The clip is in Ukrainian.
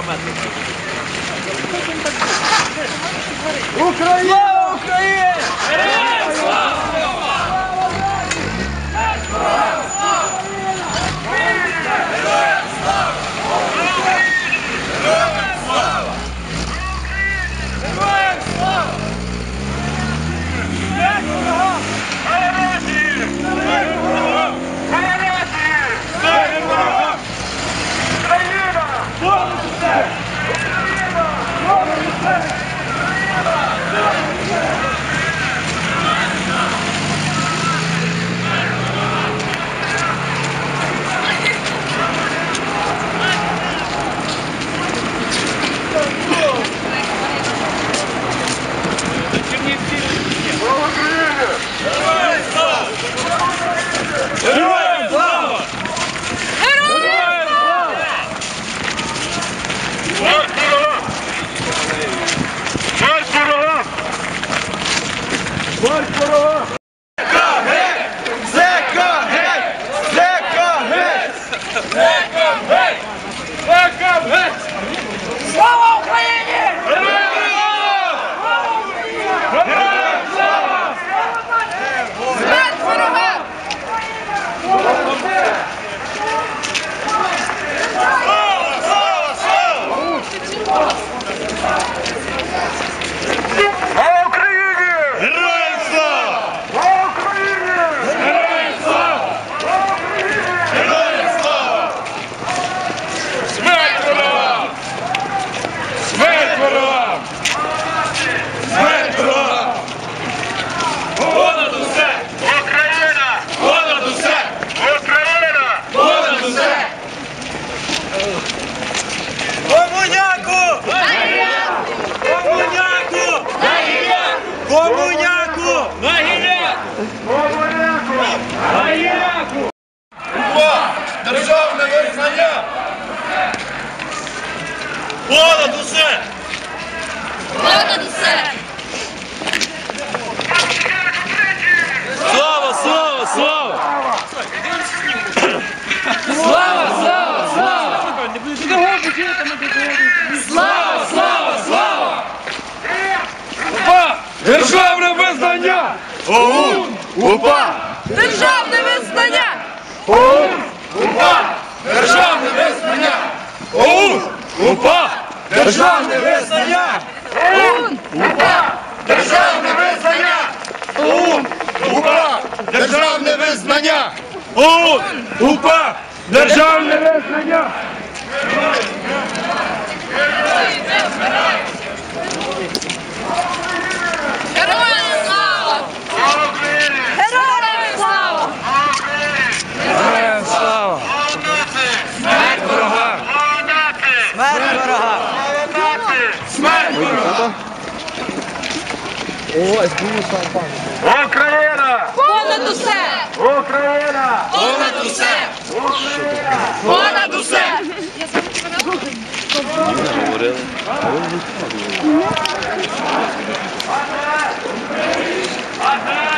Devam et. Ukrayna! Комуняку! На Комуняку! На гіляку! Державне визнання! Понад усе! Понад усе! Державне визнання! ОУН! УПА! Державне визнання! ОУН! УПА! Державне визнання! ОУН! УПА! Державне визнання! ОУН! УПА! Державне визнання! ОУН! УПА! Державне визнання! ОУН! УПА! volta. Ucraina! Fora do céu! Ucraina! Fora do céu! Ucraina! Fora do céu! Atrás! Atrás!